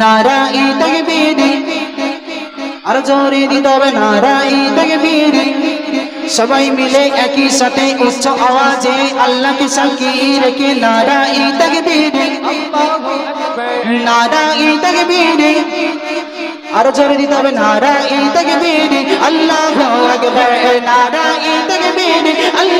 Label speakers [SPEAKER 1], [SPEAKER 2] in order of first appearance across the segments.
[SPEAKER 1] নারাই তাকবীর, আর জোরে দিতে হবে নারাই তাকবীর। সবাই মিলে একই সাথে উচ্চ আওয়াজে আল্লাহকে সাক্ষী রেখে নারাই তাকবীর। নারাই তাকবীর, আর জোরে দিতে হবে নারাই তাকবীর। আল্লাহু আকবার, নারাই তাকবীর, আল্লাহু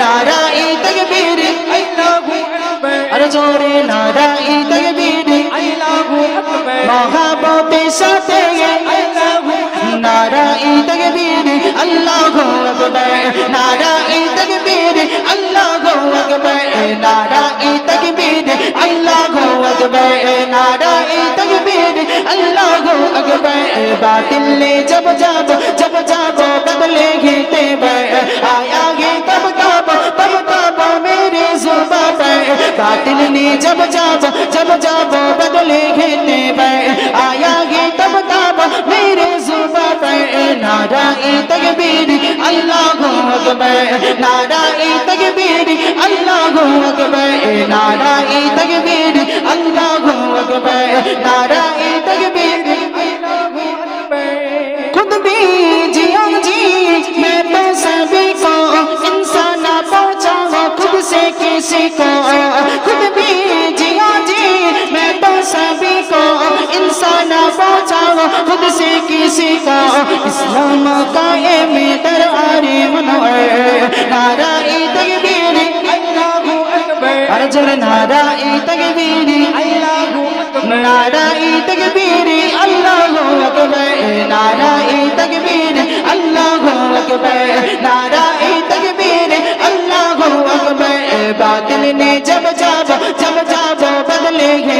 [SPEAKER 1] নারাই তকবীর আল্লাহু আকবার আরে জোরে নারাই তকবীর আল্লাহু আকবার মহাব্বতের সাথে আল্লাহু নারাই তকবীর আল্লাহু আকবার নারাই তকবীর আল্লাহু আকবার নারাই তকবীর আল্লাহু আকবার নারাই তকবীর আল্লাহু আকবার বাতিল জব যাব जब जब जब जब, बदले घेते आया है तब तब, मेरे जुबा पर नाराए तकबीर, अल्लाह अकबर नाराए तकबीर, अल्लाह अकबर नाराए तकबीर, अल्लाह अकबर नाराए तकबीर खुद भी जियो जी, मैं तो सभी को इंसान पहुंचाओ खुद से किसी को खुद भी लम्मा तर बादल ने जब जाबो जब बदले